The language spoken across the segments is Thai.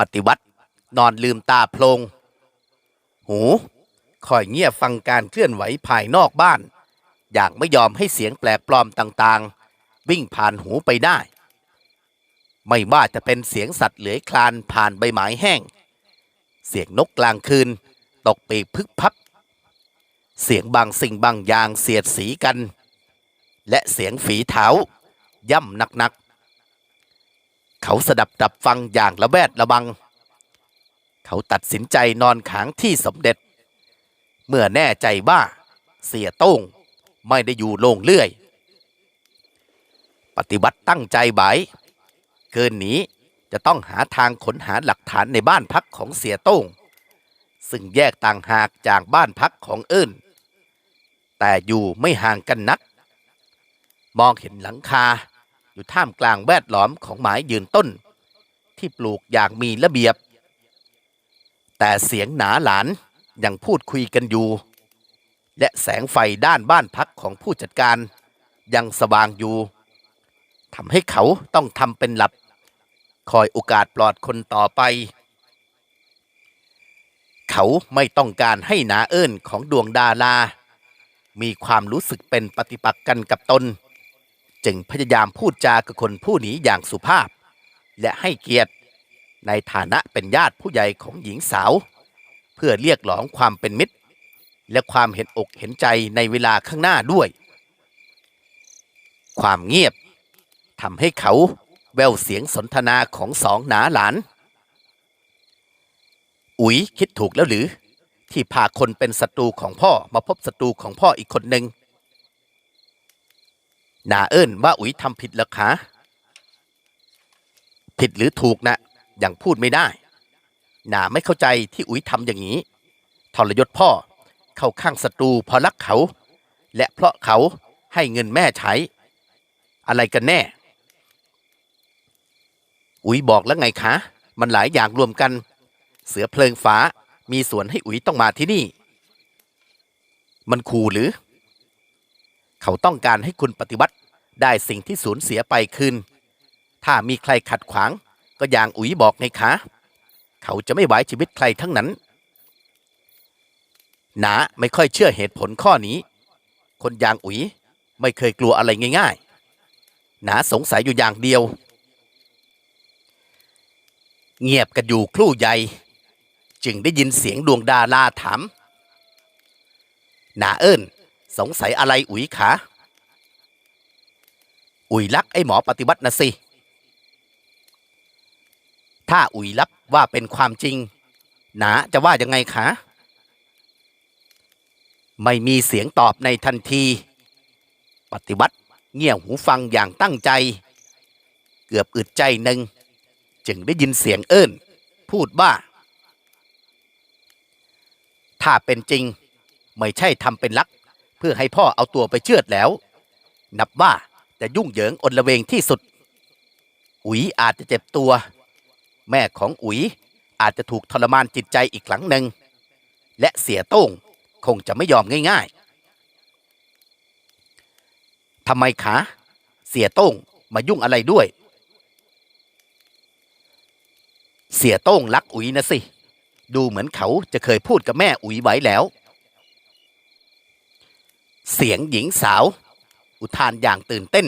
ปฏิวัติ นอนลืมตาโพลงหูคอยเงียบฟังการเคลื่อนไหวภายนอกบ้าน อย่างไม่ยอมให้เสียงแปลกปลอมต่างๆ วิ่งผ่านหูไปได้ ไม่ว่าจะเป็นเสียงสัตว์เหลือยคลานผ่านใบไม้แห้ง เสียงนกกลางคืน ตกปีกพึกพับ เสียงบางสิ่งบางอย่างเสียดสีกัน และเสียงฝีเท้า ย่ำหนัก เขาสดับดับฟังอย่างระแวดระวัง เขาตัดสินใจนอนขางที่สมเด็จ เมื่อแน่ใจว่าเสียโต้งไม่ได้อยู่โลงเลื่อย ปฏิวัติตั้งใจไว้เกินนี้จะต้องหาทางค้นหาหลักฐานในบ้านพักของเสียโต้ง ซึ่งแยกต่างหากจากบ้านพักของเอิ้น แต่อยู่ไม่ห่างกันนัก มองเห็นหลังคา อยู่ท่ามกลางแวดล้อมของไม้ยืนต้น ที่ปลูกอย่างมีระเบียบ แต่เสียงหนาหลานยังพูดคุยกันอยู่ และแสงไฟด้านบ้านพักของผู้จัดการยังสว่างอยู่ทำให้เขาต้องทำเป็นหลับ คอยโอกาสปลอดคนต่อไป เขาไม่ต้องการให้หนาเอิญของดวงดารามีความรู้สึกเป็นปฏิปักษ์กันกับตน จึงพยายามพูดจากับคนผู้นี้อย่างสุภาพ และให้เกียรติในฐานะเป็นญาติผู้ใหญ่ของหญิงสาว เพื่อเรียกร้องความเป็นมิตร และความเห็นอกเห็นใจในเวลาข้างหน้าด้วย ความเงียบทำให้เขาแววเสียงสนทนาของสองหนาหลาน อุ๋ยคิดถูกแล้วหรือ ที่พาคนเป็นศัตรูของพ่อมาพบศัตรูของพ่ออีกคนหนึ่ง นาเอิ้นว่าอุ๋ยทำผิดหรอคะผิดหรือถูกนะอยังพูดไม่ได้นาไม่เข้าใจที่อุ๋ยทำอย่างนี้ทรยศพ่อเข้าข้างศัตรูเพราะรักเขา และเพราะเขาให้เงินแม่ใช้ อะไรกันแน่ อุ๋ยบอกแล้วไงคะ มันหลายอย่างรวมกัน เสือเพลิงฟ้ามีส่วนให้อุ๋ยต้องมาที่นี่ มันขู่หรือ เขาต้องการให้คุณปฏิวัติได้สิ่งที่สูญเสียไปคืน ถ้ามีใครขัดขวาง ก็อย่างอุ๋ยบอกไงคะ เขาจะไม่ไว้ชีวิตใครทั้งนั้นหนาไม่ค่อยเชื่อเหตุผลข้อนี้ คนอย่างอุ๋ยไม่เคยกลัวอะไรง่ายๆหนาสงสัยอยู่อย่างเดียว เงียบกันอยู่ครู่ใหญ่จึงได้ยินเสียงดวงดาราถามหนาเอิญ สงสัยอะไรอุ๋ยขา อุ๋ยรักไอ้หมอปฏิวัตินะสิ ถ้าอุ๋ยรับว่าเป็นความจริง หนาจะว่ายังไงคะ ไม่มีเสียงตอบในทันที ปฏิวัติเงี่ยหูฟังอย่างตั้งใจ เกือบอึดใจหนึ่ง จึงได้ยินเสียงเอิ้น พูดว่าถ้าเป็นจริง ไม่ใช่ทำเป็นลัก เพื่อให้พ่อเอาตัวไปเชือดแล้ว นับว่าจะยุ่งเหยิงอนละเวงที่สุด อุ๋ยอาจจะเจ็บตัว แม่ของอุ๋ยอาจจะถูกทรมานจิตใจอีกครั้งหนึ่ง และเสียโต้งคงจะไม่ยอมง่าย ๆทำไมคะเสียโต้งมายุ่งอะไรด้วย เสียโต้งรักอุ๋ยนะสิ ดูเหมือนเขาจะเคยพูดกับแม่อุ๋ยไว้แล้ว เสียงหญิงสาว อุทานอย่างตื่นเต้น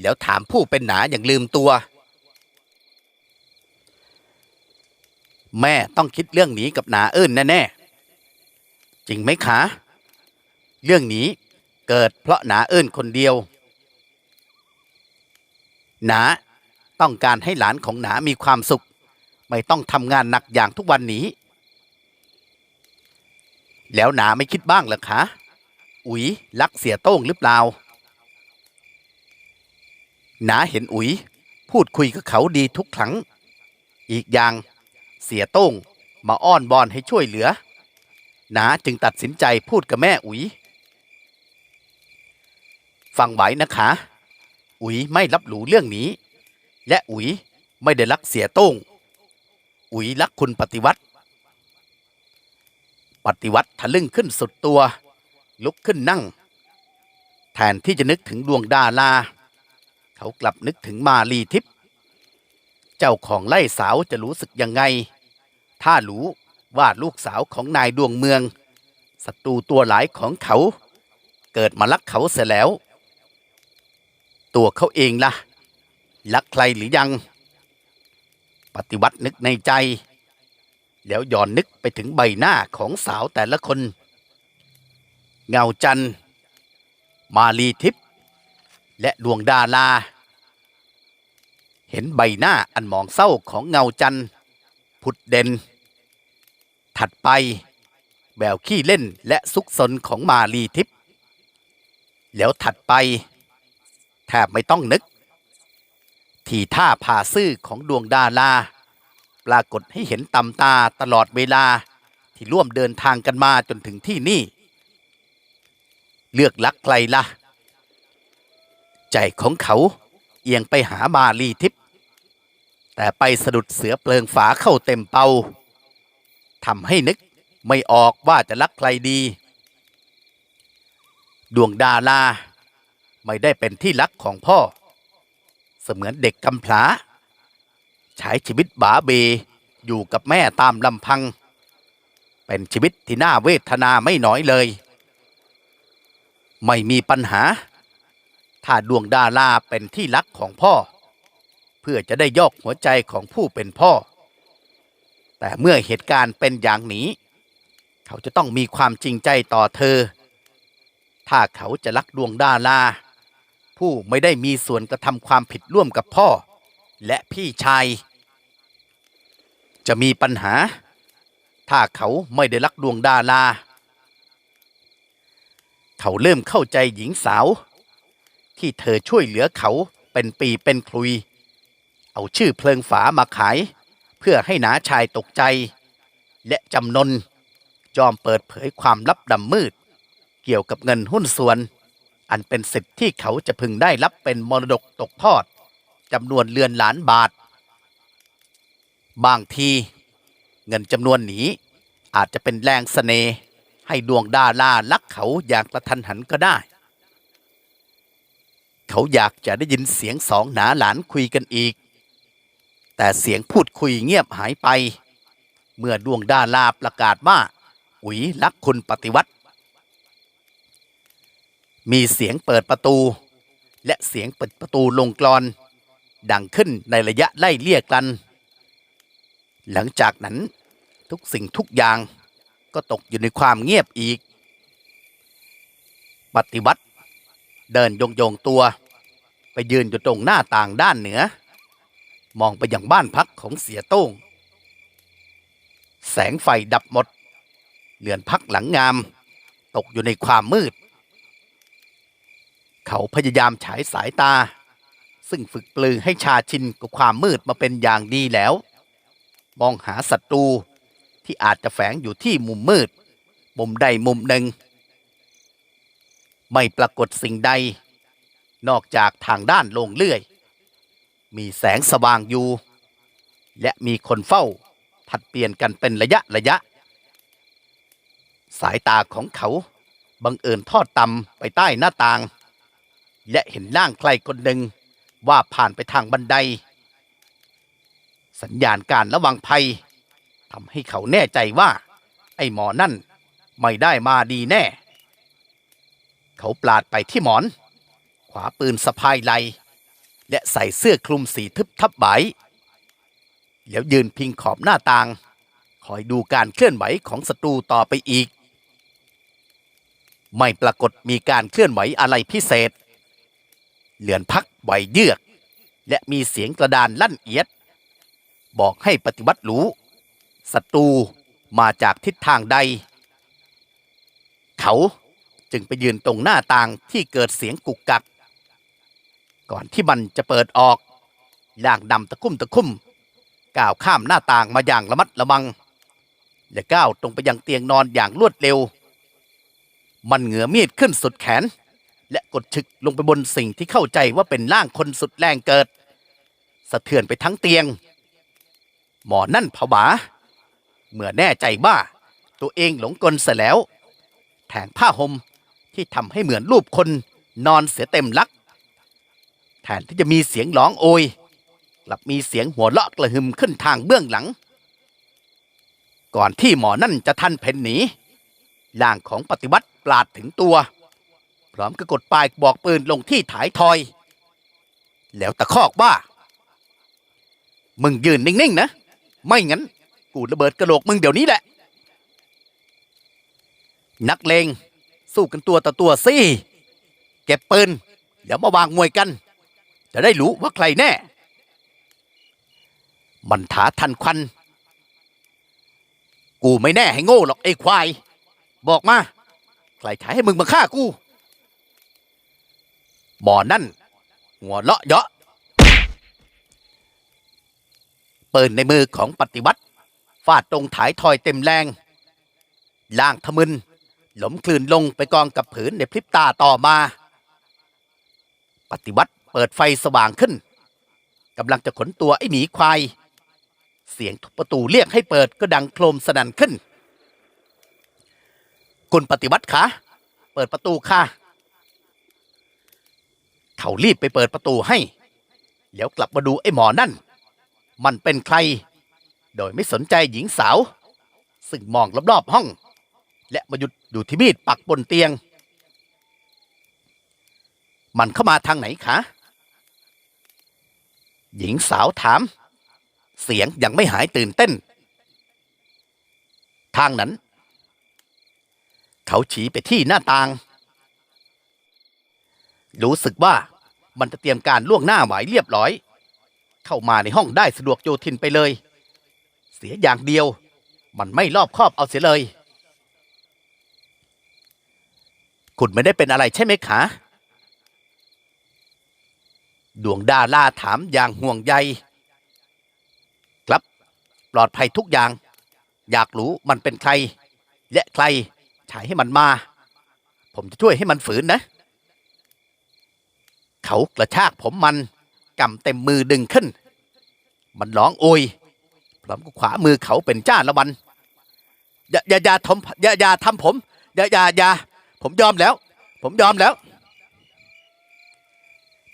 แล้วถามผู้เป็นหนาอย่างลืมตัว แม่ต้องคิดเรื่องนี้กับหนาเอิ้นแน่ๆจริงไหมคะ เรื่องนี้เกิดเพราะหนาเอิ้นคนเดียวหนาต้องการให้หลานของหนามีความสุข ไม่ต้องทำงานหนักอย่างทุกวันนี้ แล้วหนาไม่คิดบ้างหรอคะ อุ๋ยรักเสียโต้งหรือเปล่าหนาเห็นอุ๋ย พูดคุยกับเขาดีทุกครั้ง อีกอย่างเสียโต้งมาอ้อนบอนให้ช่วยเหลือหนาจึงตัดสินใจพูดกับแม่อุ๋ย ฟังไว้นะคะ อุ๋ยไม่รับรู้เรื่องนี้ และอุ๋ยไม่ได้รักเสียโต้ง อุ๋ยรักคุณปฏิวัติ ปฏิวัติทะลึ่งขึ้นสุดตัว ลุกขึ้นนั่ง แทนที่จะนึกถึงดวงดาราเขากลับนึกถึงมาลีทิพย์เจ้าของไล่สาวจะรู้สึกยังไง ถ้ารู้ว่าลูกสาวของนายดวงเมืองศัตรูตัวหลายของเขา เกิดมาลักเขาเสียแล้ว ตัวเขาเองล่ะลักใครหรือยัง ปฏิวัตินึกในใจ แล้วย้อนนึกไปถึงใบหน้าของสาวแต่ละคน เงาจันทร์ มาลีทิพย์และดวงดาราเห็นใบหน้าอันหมองเศร้าของเงาจันทร์ผุดเด่น ถัดไปแววขี้เล่นและซุกซนของมาลีทิพย์แล้วถัดไปแทบไม่ต้องนึก ที่ท่าผ่าซื่อของดวงดาราปรากฏให้เห็นตำตาตลอดเวลาที่ร่วมเดินทางกันมาจนถึงที่นี่ เลือกลักใครล่ะ ใจของเขาเอียงไปหามาลีทิพย์แต่ไปสะดุดเสือเปลิงฝาเข้าเต็มเป่าทำให้นึกไม่ออกว่าจะรักใครดี ดวงดาราไม่ได้เป็นที่รักของพ่อ เสมือนเด็กกำพร้าใช้ชีวิตบาเบอยู่กับแม่ตามลำพัง เป็นชีวิตที่น่าเวทนาไม่น้อยเลย ไม่มีปัญหา ถ้าดวงดาราเป็นที่รักของพ่อ เพื่อจะได้ยอกหัวใจของผู้เป็นพ่อ แต่เมื่อเหตุการณ์เป็นอย่างนี้ เขาจะต้องมีความจริงใจต่อเธอ ถ้าเขาจะรักดวงดาราผู้ไม่ได้มีส่วนกระทำความผิดร่วมกับพ่อ และพี่ชาย จะมีปัญหา ถ้าเขาไม่ได้รักดวงดารา เขาเริ่มเข้าใจหญิงสาว ที่เธอช่วยเหลือเขาเป็นปีเป็นคลุย เอาชื่อเพลิงฝามาขาย เพื่อให้หนาชายตกใจ และจำนนยอมเปิดเผยความลับดำมืด เกี่ยวกับเงินหุ้นส่วน อันเป็นสิทธิ์ที่เขาจะพึงได้รับเป็นมรดกตกทอดจำนวนเรือนล้านบาท บางที เงินจำนวนนี้อาจจะเป็นแรงสเสน่ห์ ให้ดวงดาราลักเขาอย่างกระทันหันก็ได้ เขาอยากจะได้ยินเสียงสองหนาหลานคุยกันอีก แต่เสียงพูดคุยเงียบหายไป เมื่อดวงดาราประกาศว่าอุ๋ยรักคุณปฏิวัติ มีเสียงเปิดประตู และเสียงเปิดประตูลงกรอน ดังขึ้นในระยะไล่เลี่ยกัน หลังจากนั้นทุกสิ่งทุกอย่าง ก็ตกอยู่ในความเงียบอีก ปฏิวัติ เดินโยงโยงๆตัว ไปยืนอยู่ตรงหน้าต่างด้านเหนือ มองไปยังบ้านพักของเสียโต้ง แสงไฟดับหมด เรือนพักหลังงาม ตกอยู่ในความมืด เขาพยายามฉายสายตา ซึ่งฝึกปลือให้ชาชินกับความมืดมาเป็นอย่างดีแล้ว มองหาศัตรู ที่อาจจะแฝงอยู่ที่มุมมืด มุมใดมุมหนึ่ง ไม่ปรากฏสิ่งใด นอกจากทางด้านลงเลื่อย มีแสงสว่างอยู่ และมีคนเฝ้าผัดเปลี่ยนกันเป็นระยะระยะ สายตาของเขาบังเอิญทอดต่ำไปใต้หน้าต่าง และเห็นร่างใครคนหนึ่งว่าผ่านไปทางบันได สัญญาณการระวังภัย ทำให้เขาแน่ใจว่า ไอ้หมอนั่นไม่ได้มาดีแน่ เขาปลาดไปที่หมอน ขวาปืนสะพายไหลและใส่เสื้อคลุมสีทึบทับใบแล้วยืนพิงขอบหน้าต่าง คอยดูการเคลื่อนไหวของศัตรูต่อไปอีก ไม่ปรากฏมีการเคลื่อนไหวอะไรพิเศษ เหลือนพักไหวเยือก และมีเสียงกระดานลั่นเอียด บอกให้ปฏิวัติรู้ ศัตรูมาจากทิศทางใด เขาจึงไปยืนตรงหน้าต่างที่เกิดเสียงกุกกัก ก่อนที่มันจะเปิดออกล่างดำตะคุ่มตะคุ่มก้าวข้ามหน้าต่างมาอย่างระมัดระวัง และก้าวตรงไปยังเตียงนอนอย่างรวดเร็ว มันเหงือมีดขึ้นสุดแขน และกดฉึกลงไปบนสิ่งที่เข้าใจว่าเป็นร่างคนสุดแรงเกิด สะเทือนไปทั้งเตียง หมอนั่นผวา เมื่อแน่ใจว่าตัวเองหลงกลเสียแล้ว แถงผ้าห่มที่ทำให้เหมือนรูปคนนอนเสียเต็มลัก แทนที่จะมีเสียงร้องโอยกลับมีเสียงหัวเราะกระหึ่มขึ้นทางเบื้องหลัง ก่อนที่หมอนั่นจะทันเพ่นหนีร่างของปฏิวัติปราดถึงตัว พร้อมกับกดปลายบอกปืนลงที่ถายทอย แล้วตะคอกว่า มึงยืนนิ่งๆนะ ไม่งั้น กูระเบิดกระโหลกมึงเดี๋ยวนี้แหละ นักเลงสู้กันตัวต่อตัวสิเก็บปืนเดี๋ยวมาวางมวยกัน จะได้รู้ว่าใครแน่ มันถาทันควัน กูไม่แน่ให้โง่หรอกไอ้ควาย บอกมา ใครถ่ายให้มึงมาฆ่ากูหมอนั่น หัวเลาะเยาะปืนในมือของปฏิวัติ ฟาดตรงถ่ายทอยเต็มแรง ล่างทะมึนหลมคลื่นลงไปกองกับผืนในพริบตาต่อมา ปฏิวัติเปิดไฟสว่างขึ้นกำลังจะขนตัวไอ้หมีควาย เสียงทุบประตูเรียกให้เปิดก็ดังโครมสนั่นขึ้น คุณปฏิวัติคะเปิดประตูค่ะ เขารีบไปเปิดประตูให้ แล้วกลับมาดูไอ้หมอนั่น มันเป็นใคร โดยไม่สนใจหญิงสาว ซึ่งมองรอบๆห้อง และมาหยุดดูที่มีดปักบนเตียง มันเข้ามาทางไหนคะ หญิงสาวถาม เสียงยังไม่หายตื่นเต้น ทางนั้น เขาชี้ไปที่หน้าต่าง รู้สึกว่ามันจะเตรียมการล่วงหน้าไว้เรียบร้อย เข้ามาในห้องได้สะดวกโยทินไปเลย สียอย่างเดียว มันไม่รอบคอบเอาเสียเลย คุณไม่ได้เป็นอะไรใช่ไหมคะ ดวงดาราถามอย่างห่วงใย ครับ ปลอดภัยทุกอย่าง อยากรู้มันเป็นใคร และใครฉายให้มันมา ผมจะช่วยให้มันฝืนนะ เขากระชากผมมันกำเต็มมือดึงขึ้น มันร้องโอย พร้อมกับขวามือเขาเป็นจ้าละวันอย่าอย่าอย่าทำอย่าอย่าทำผมอย่าอย่าอย่าผมยอมแล้ว ผมยอมแล้ว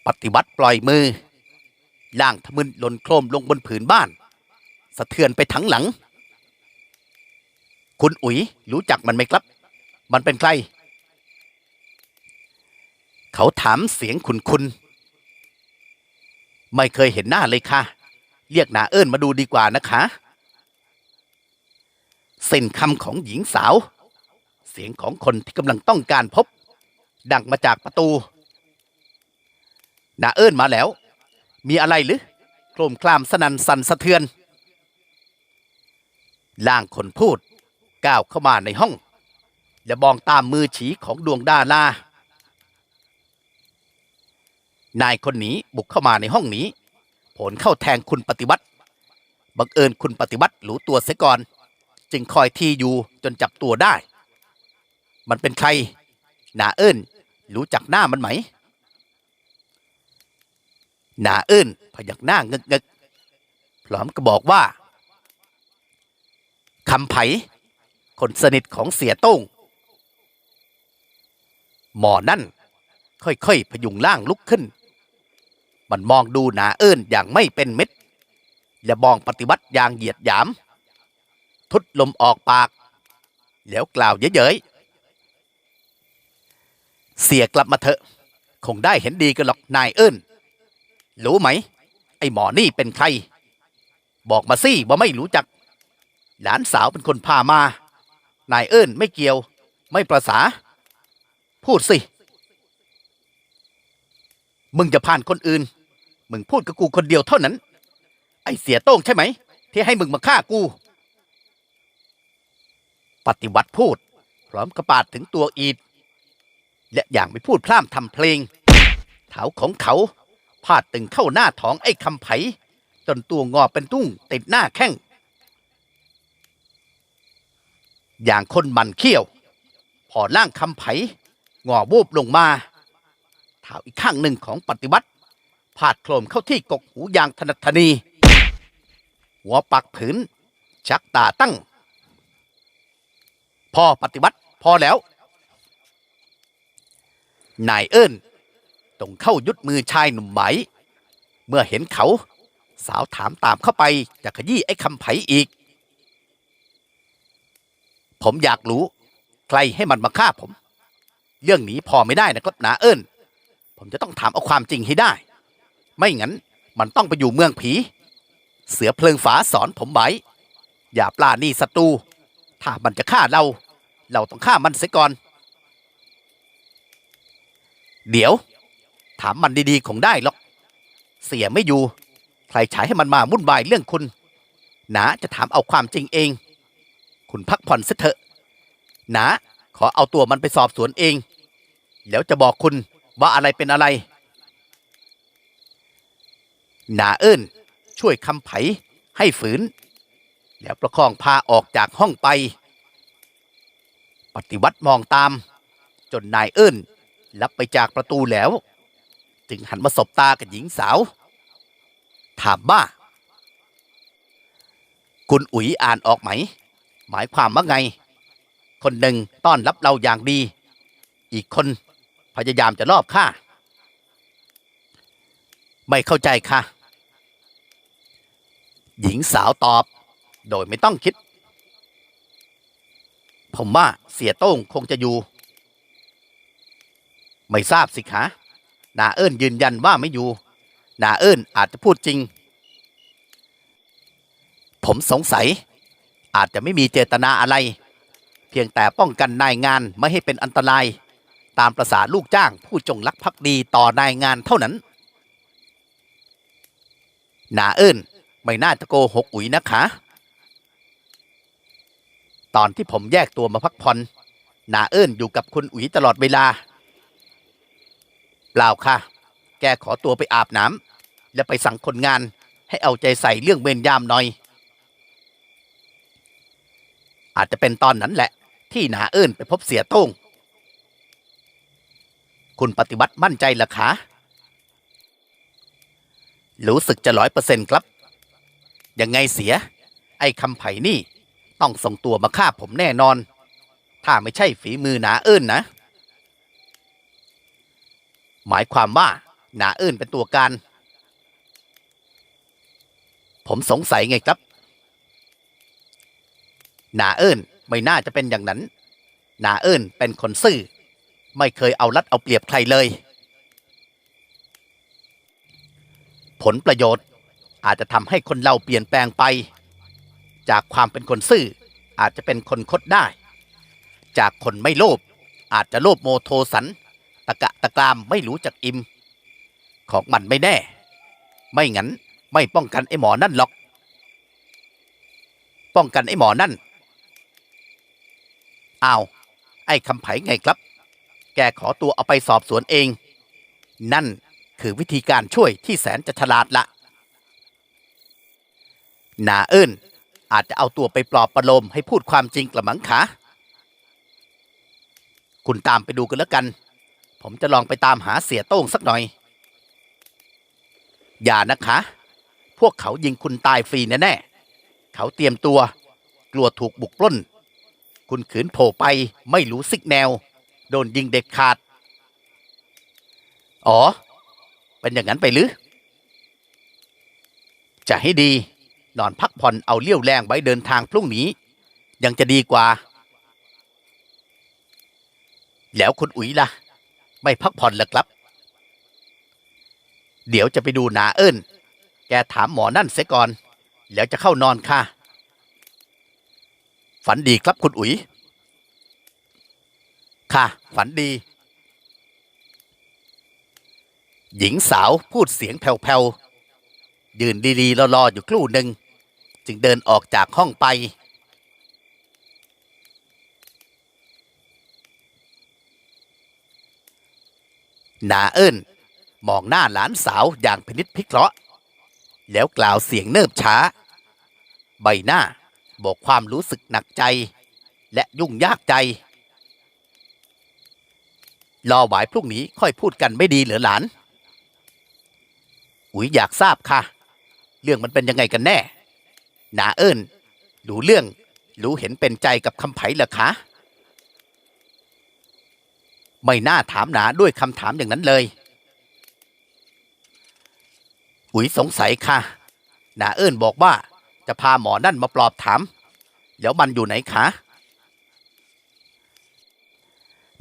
ปฏิวัติปล่อยมือล่างทะมึนหล่นโครมลงบนผืนบ้าน สะเทือนไปทั้งหลัง คุณอุ๋ยรู้จักมันไหมครับ มันเป็นใคร เขาถามเสียงคุณคุณ ไม่เคยเห็นหน้าเลยค่ะ เรียกนาเอิญมาดูดีกว่านะคะเส้นคำของหญิงสาว เสียงของคนที่กำลังต้องการพบ ดังมาจากประตู นาเอิญมาแล้ว มีอะไรหรือโครมคลามสนันสันสะเทือนล่างคนพูดก้าวเข้ามาในห้อง และมองตามมือฉีของดวงดารานายคนนี้บุกเข้ามาในห้องนี้ ผลเข้าแทงคุณปฏิวัติ บังเอิญคุณปฏิวัติรู้ตัวเสียก่อน จึงคอยที่อยู่จนจับตัวได้ มันเป็นใครนาเอิญรู้จักหน้ามันไหมนาเอิญพยักหน้าเงึกเงกๆพร้อมก็บอกว่าคำไผ คนสนิทของเสียโต้งหมอนั่นค่อยๆพยุงร่างลุกขึ้น มันมองดูหนาเอิญอย่างไม่เป็นเม็ดและมองปฏิวัติอย่างเหยียดหยาม ทุดลมออกปาก แล้วกล่าวเย้ยเสียกลับมาเถอะ คงได้เห็นดีกันหรอกนายเอิญรู้ไหม ไอ้หมอนี่เป็นใคร บอกมาสิว่าไม่รู้จัก หลานสาวเป็นคนพามา นายเอิญไม่เกี่ยว ไม่ประสา พูดสิ มึงจะผ่านคนอื่น มึงพูดกับกูคนเดียวเท่านั้น ไอ้เสียโต้งใช่ไหม ที่ให้มึงมาฆ่ากู ปฏิวัติพูด พร้อมกระปาดถึงตัวอีด และอย่างไม่พูดพร่ำทำเพลง เท้าของเขาพาดตึงเข้าหน้าท้องไอ้คำไผ จนตัวงอเป็นตุ้งติดหน้าแข้ง อย่างคนมันเขี้ยว พอล่างคำไผ งอวูบลงมาเท้าอีกข้างหนึ่งของปฏิวัติ พาดโคลมเข้าที่กกหูอย่างถนัดทนี หัวปักผืน ชักตาตั้งพอปฏิวัติพอแล้ว นายเอิญต้องเข้ายุดมือชายหนุ่มไหม เมื่อเห็นเขา สาวถามตามเข้าไปจะขยี้ไอ้คำไผอีก ผมอยากรู้ ใครให้มันมาฆ่าผม เรื่องนี้พอไม่ได้นะครับนาเอิญผมจะต้องถามเอาความจริงให้ได้ ไม่งั้นมันต้องไปอยู่เมืองผี เสือเพลิงฝาสอนผมไว้อย่าปลานี่ศัตรูถ้ามันจะฆ่าเรา เราต้องฆ่ามันเสียก่อน เดี๋ยว ถามมันดีๆคงได้หรอก เสียไม่อยู่ ใครใช้ให้มันมาวุ่นวายเรื่องคุณนาจะถามเอาความจริงเอง คุณพักผ่อนซะเถอะนาขอเอาตัวมันไปสอบสวนเอง แล้วจะบอกคุณว่าอะไรเป็นอะไร นาเอิญช่วยคำไผให้ฝืน แล้วประคองพาออกจากห้องไป ปฏิวัติมองตาม จนนายเอิญลับไปจากประตูแล้ว จึงหันมาสบตากับหญิงสาว ถามว่าคุณอุ๋ยอ่านออกไหม หมายความว่าไง คนหนึ่งต้อนรับเราอย่างดี อีกคนพยายามจะลอบฆ่า ไม่เข้าใจค่ะ หญิงสาวตอบ โดยไม่ต้องคิด ผมว่าเสียโต้งคงจะอยู่ ไม่ทราบสิคะนาเอิญยืนยันว่าไม่อยู่ นาเอิญอาจจะพูดจริง ผมสงสัย อาจจะไม่มีเจตนาอะไร เพียงแต่ป้องกันนายงานไม่ให้เป็นอันตราย ตามประษาลูกจ้างผู้จงรักภักดีต่อนายงานเท่านั้น นาเอิญ ไม่น่าจะโกหกอุ๋ยนะคะ ตอนที่ผมแยกตัวมาพักผ่อนนาเอิญอยู่กับคุณอุ๋ยตลอดเวลา เปล่าค่ะ แกขอตัวไปอาบน้ำและไปสั่งคนงานให้เอาใจใส่เรื่องเวรยามหน่อย อาจจะเป็นตอนนั้นแหละ ที่นาเอิญไปพบเสียโต้ง คุณปฏิวัติมั่นใจหรอคะ รู้สึกจะร้อยเปอร์เซ็นต์ครับ ยังไงเสีย ไอ้คำไผ่นี่ ต้องส่งตัวมาฆ่าผมแน่นอน ถ้าไม่ใช่ฝีมือหนาเอิญนะ หมายความว่าหนาเอิญเป็นตัวการ ผมสงสัยไงครับ หนาเอิญไม่น่าจะเป็นอย่างนั้น หนาเอิญเป็นคนซื่อ ไม่เคยเอารัดเอาเปรียบใครเลย ผลประโยชน์ อาจจะทำให้คนเราเปลี่ยนแปลงไป จากความเป็นคนซื่อ อาจจะเป็นคนคดได้ จากคนไม่โลภอาจจะโลภโมโทสัน ตะกะตะกรามไม่รู้จักอิมของมันไม่แน่ ไม่งั้นไม่ป้องกันไอ้หมอนั่นหรอก ป้องกันไอ้หมอนั่นอ้าวไอ้คำไผไงครับ แกขอตัวเอาไปสอบสวนเอง นั่นคือวิธีการช่วยที่แสนจะฉลาดละ นาเอิญอาจจะเอาตัวไปปลอบประโลมให้พูดความจริงกระมังคะคุณตามไปดูกันแล้วกัน ผมจะลองไปตามหาเสียโต้งสักหน่อย อย่านะคะ พวกเขายิงคุณตายฟรีแน่ๆเขาเตรียมตัว กลัวถูกบุกปล้น คุณขืนโผล่ไปไม่รู้สิกแนว โดนยิงเด็ดขาด อ๋อ เป็นอย่างนั้นไปหรือจะให้ดี นอนพักผ่อนเอาเลี้ยวแรงไว้เดินทางพรุ่งนี้ ยังจะดีกว่า แล้วคุณอุ๋ยล่ะ ไม่พักผ่อนหรอครับ เดี๋ยวจะไปดูหนาเอิญแกถามหมอนั่นเสียก่อน แล้วจะเข้านอนค่ะ ฝันดีครับคุณอุ๋ย ค่ะ ฝันดี หญิงสาวพูดเสียงแผ่วๆ ยืนดีๆรอๆอยู่ครู่หนึ่ง จึงเดินออกจากห้องไป นาเอิญมองหน้าหลานสาวอย่างพินิษพิเคราะห์ แล้วกล่าวเสียงเนิบช้า ใบหน้าบอกความรู้สึกหนักใจ และยุ่งยากใจ รอหวายพรุ่งนี้ค่อยพูดกันไม่ดีเหรือหลาน อุ๋ยอยากทราบค่ะ เรื่องมันเป็นยังไงกันแน่ นาเอิญรู้เรื่อง รู้เห็นเป็นใจกับคำไผ่เหรอคะ ไม่น่าถามหนาด้วยคำถามอย่างนั้นเลย อุ๋ยสงสัยค่ะ นาเอิญบอกว่าจะพาหมอนั่นมาปลอบถาม แล้วมันอยู่ไหนคะ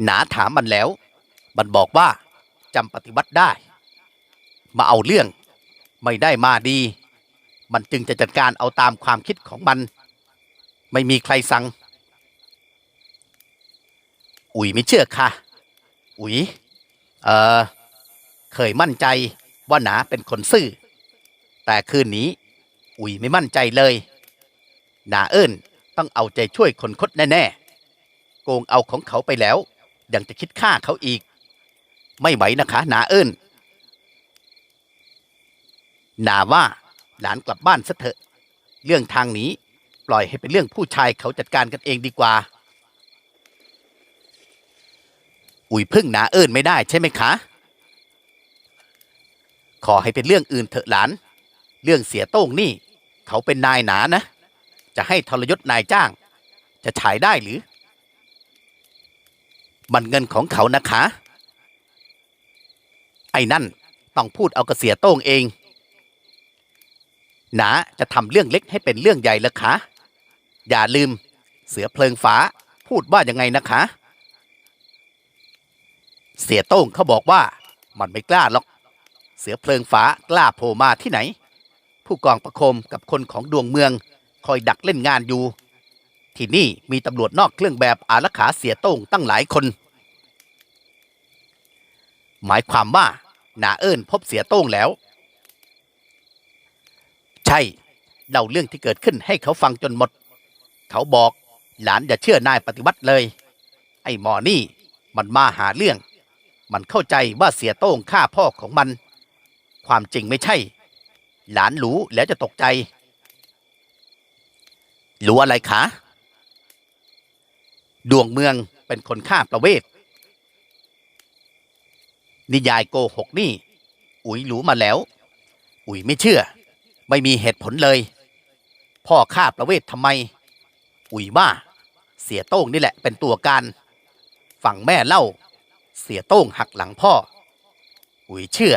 หนาถามมันแล้ว มันบอกว่าจำปฏิวัติได้ มาเอาเรื่อง ไม่ได้มาดี มันจึงจะจัดการเอาตามความคิดของมัน ไม่มีใครสั่ง อุ๋ยไม่เชื่อค่ะ อุ๋ย เออเคยมั่นใจว่าหนาเป็นคนซื่อ แต่คืนนี้ อุ๋ยไม่มั่นใจเลย หนาเอิญต้องเอาใจช่วยคนคดแน่ๆ โกงเอาของเขาไปแล้ว ยังจะคิดฆ่าเขาอีก ไม่ไหวนะคะ หนาเอิญหนาว่า หลานกลับบ้านซะเถอะ เรื่องทางนี้ปล่อยให้เป็นเรื่องผู้ชายเขาจัดการกันเองดีกว่า อุ๋ยพึ่งหนาเอิญไม่ได้ใช่ไหมคะ ขอให้เป็นเรื่องอื่นเถอะหลาน เรื่องเสียโต้งนี่ เขาเป็นนายหนานะ จะให้ทรยศนายจ้าง จะฉายได้หรือ มันเงินของเขานะคะ ไอ้นั่นต้องพูดเอากระเสียโต้งเอง หนาจะทำเรื่องเล็กให้เป็นเรื่องใหญ่ละคะ อย่าลืมเสือเพลิงฟ้าพูดว่ายังไงนะคะ เสียโต้งเขาบอกว่ามันไม่กล้าหรอก เสือเพลิงฟ้ากล้าโผล่มาที่ไหน ผู้กองประคมกับคนของดวงเมือง คอยดักเล่นงานอยู่ ที่นี่มีตำรวจนอกเครื่องแบบอารักขาเสียโต้งตั้งหลายคน หมายความว่าหนาเอิญพบเสียโต้งแล้ว ใช่เล่าเรื่องที่เกิดขึ้นให้เขาฟังจนหมด เขาบอกหลานอย่าเชื่อนายปฏิวัติเลย ไอ้หมอนี่มันมาหาเรื่อง มันเข้าใจว่าเสียโต้งฆ่าพ่อของมัน ความจริงไม่ใช่ หลานรู้แล้วจะตกใจรู้อะไรคะดวงเมืองเป็นคนฆ่าประเวศนิยายโกหกนี่ อุ๋ยรู้มาแล้ว อุ๋ยไม่เชื่อ ไม่มีเหตุผลเลย พ่อฆ่าประเวศทำไม อุ๋ยว่า เสียโต้งนี่แหละเป็นตัวการ ฝั่งแม่เล่า เสียโต้งหักหลังพ่อ อุ๋ยเชื่อ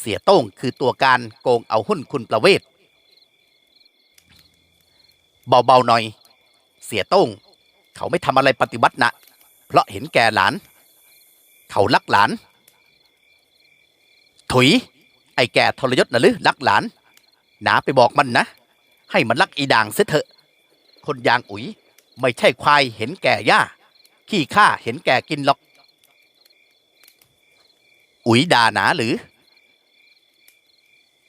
เสียโต้งคือตัวการโกงเอาหุ้นคุณประเวศเบาๆหน่อย เสียโต้ง เขาไม่ทำอะไรปฏิวัตินะเพราะเห็นแก่หลาน เขารักหลาน ถุย ไอ้แก่ทรยศนะหรือรักหลาน หนาไปบอกมันนะ ให้มันรักอีด่างเสียเถอะ คนยางอุ๋ย ไม่ใช่ควายเห็นแก่หญ้า ขี้ข้าเห็นแก่กินหรอก อุ๋ยด่าหนาหรือ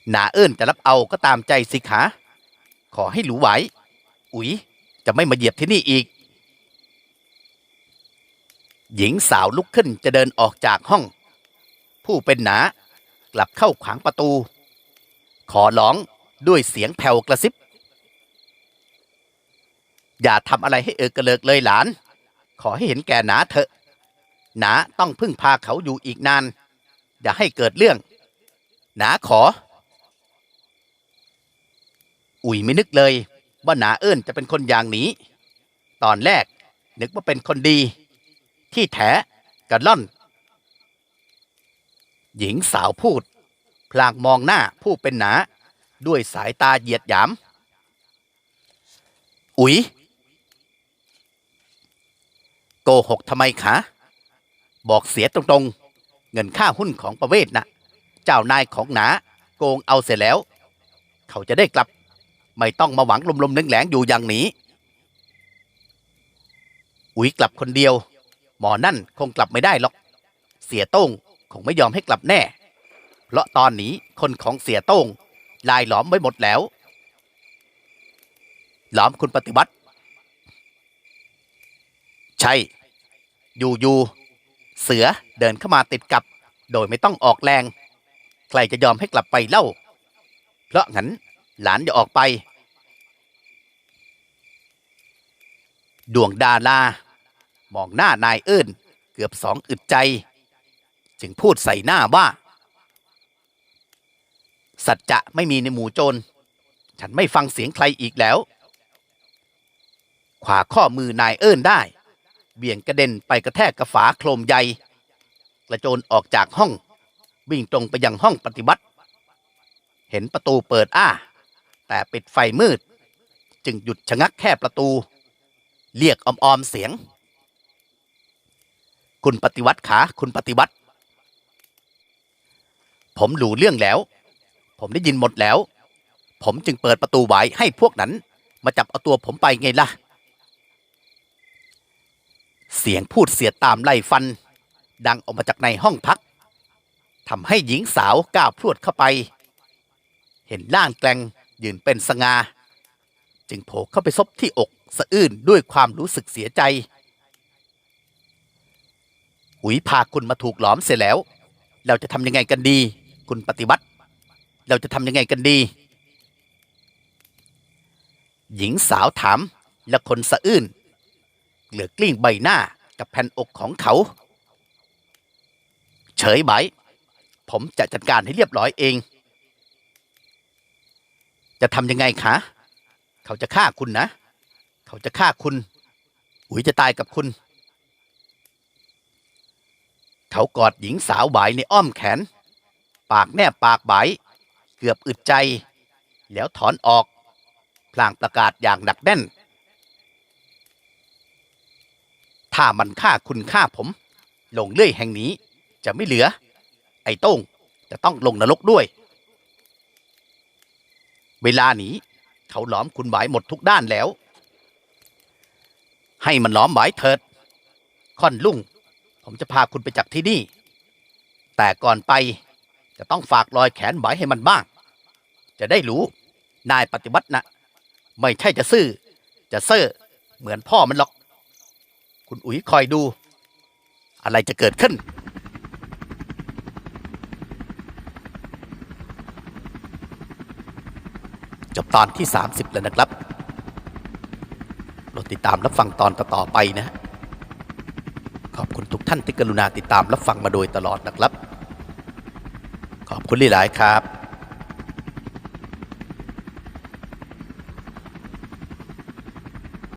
หนาเอิ้นจะรับเอาก็ตามใจสิขาขอให้หลูไหว อุ๋ยจะไม่มาเหยียบที่นี่อีก หญิงสาวลุกขึ้นจะเดินออกจากห้อง ผู้เป็นหนา กลับเข้าขวางประตู ขอร้อง ด้วยเสียงแผ่วกระซิบ อย่าทำอะไรให้เออกระเลิกเลยหลาน ขอให้เห็นแก่หนาเถอะหนาต้องพึ่งพาเขาอยู่อีกนาน อย่าให้เกิดเรื่อง หนาขอ อุ๋ยไม่นึกเลย ว่าหนาเอิ้นจะเป็นคนอย่างนี้ ตอนแรกนึกว่าเป็นคนดี ที่แท้กระล่อน หญิงสาวพูด พลางมองหน้าผู้เป็นหนา ด้วยสายตาเหยียดหยาม อุ๋ย โกหกทำไมคะ บอกเสียตรงๆ เงินค่าหุ้นของประเวศนะเจ้านายของหนาโกงเอาเสร็จแล้ว เขาจะได้กลับ ไม่ต้องมาหวังลมๆแหลงๆอยู่อย่างนี้ อุ๋ยกลับคนเดียว หมอนั่นคงกลับไม่ได้หรอก เสียโต้งคงไม่ยอมให้กลับแน่ เพราะตอนนี้คนของเสียโต้ง ลายหลอมไว้หมดแล้ว หลอมคุณปฏิวัติ ใช่ อยู่อยู่เสือเดินเข้ามาติดกับ โดยไม่ต้องออกแรง ใครจะยอมให้กลับไปเล่า เพราะงั้นหลานจะออกไป ดวงดาลามองหน้านายเอิ้นเกือบสองอึดใจ จึงพูดใส่หน้าว่า สัจจะไม่มีในหมู่โจร ฉันไม่ฟังเสียงใครอีกแล้ว ขวาข้อมือนายเอิ้นได้ เบี่ยงกระเด็นไปกระแทกกระฝาโครมใหญ่กระโจนออกจากห้อง วิ่งตรงไปยังห้องปฏิบัติ เห็นประตูเปิดอ้า แต่ปิดไฟมืด จึงหยุดชะงักแค่ประตู เรียกออมๆเสียง คุณปฏิวัติขาคุณปฏิวัติ ผมรู้เรื่องแล้ว ผมได้ยินหมดแล้ว ผมจึงเปิดประตูไว้ให้พวกนั้น มาจับเอาตัวผมไปไงล่ะ เสียงพูดเสียดตามไล่ฟัน ดังออกมาจากในห้องพักทำให้หญิงสาวก้าวพรวดเข้าไป เห็นร่างแกลงยืนเป็นสง่าจึงโผล่เข้าไปซบที่อกสะอื้นด้วยความรู้สึกเสียใจอุ๋ยพาคุณมาถูกหลอมเสียแล้ว เราจะทำยังไงกันดี คุณปฏิวัติ เราจะทำยังไงกันดี หญิงสาวถามและคนสะอื้นเหลือกลิ้งใบหน้ากับแผ่นอกของเขา เฉยไบผมจะจัดการให้เรียบร้อยเอง จะทำยังไงคะ เขาจะฆ่าคุณนะ เขาจะฆ่าคุณอุ๋ยจะตายกับคุณ เขากอดหญิงสาวบในอ้อมแขน ปากแนบปากบา เกือบอึดใจ แล้วถอนออก พลางประกาศอย่างหนักแน่น ถ้ามันฆ่าคุณฆ่าผม ลงเลื่อยแห่งนี้จะไม่เหลือ ไอ้โต้งจะต้องลงนรกด้วย เวลานี้ เขาหลอมคุณหวายหมดทุกด้านแล้ว ให้มันหลอมหวายเถิด ค่อนลุ่งผมจะพาคุณไปจากที่นี่ แต่ก่อนไป จะต้องฝากรอยแขนหวายให้มันบ้าง จะได้รู้ นายปฏิวัตินะไม่ใช่จะซื่อ จะเซ่อเหมือนพ่อมันหรอก คุณอุ๋ยคอยดู อะไรจะเกิดขึ้น จบตอนที่ 30 แล้วนะครับโปรดติดตามรับฟังตอนต่อๆไปนะ ขอบคุณทุกท่านที่กรุณาติดตามรับฟังมาโดยตลอดนะครับ ขอบคุณหลายๆครับ